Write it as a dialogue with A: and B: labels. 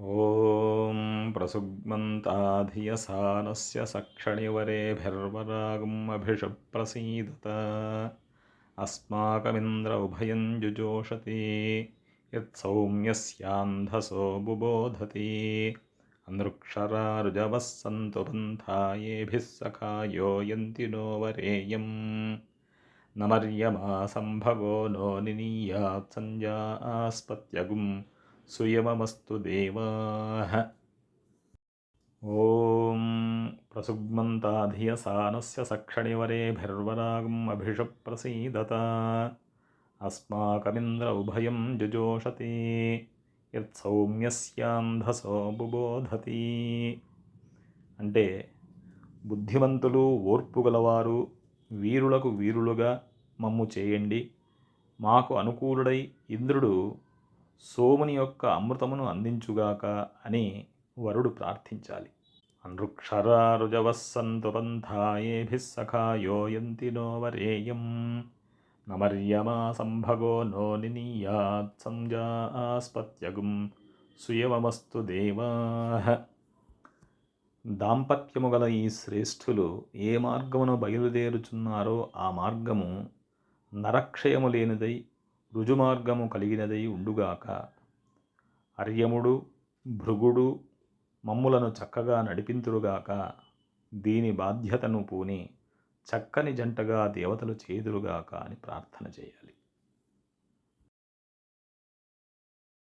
A: ॐ प्रसुग्मन्ताधियसानस्य सक्षणिवरेभिर्वरागम् अभिषप्रसीदत अस्माकमिन्द्र उभयं जुजोषति यत्सौम्यस्यान्धसो बुबोधति। अनृक्षरारुजवः सन्तु पन्था येभिः सखायो यन्ति नो वरेयम्। न मर्यमा सम्भवो नो निनीयात् सञ्जास्पत्यगुम् సుయమస్తు దేవా ఓం ప్రసుగ్మంతాధియసానస్య సక్షణివరేభిర్వరాగం అభిషప్రసీదత అస్మాకమింద్ర ఉభయం జుజోషతి యత్సౌమ్యస్యాంధసో బుబోధతి అంటే బుద్ధిమంతులు ఓర్పు గలవారు వీరులకు వీరులుగా మమ్ము చేయండి. మాకు అనుకూలుడై ఇంద్రుడు సోముని యొక్క అమృతమును అందించుగాక అని వరుడు ప్రార్థించాలి. అనృక్షరారుజవస్సంతు పంథాయేభిः సఖాయో నో వరేయం. నమర్యమా సంభగో నో నినీయాత్ సంజాస్పత్యగుం దేవా. దాంపత్యము గల ఈ శ్రేష్ఠులు ఏ మార్గమును బయలుదేరుచున్నారో ఆ మార్గము నరక్షయము లేనిదై రుజుమార్గము కలిగినదై ఉండుగాక అర్యముడు భృగుడు మమ్ములను చక్కగా నడిపింతురుగాక దీని బాధ్యతను పూని చక్కని జంటగా దేవతలు చేదురుగాక అని ప్రార్థన చేయాలి.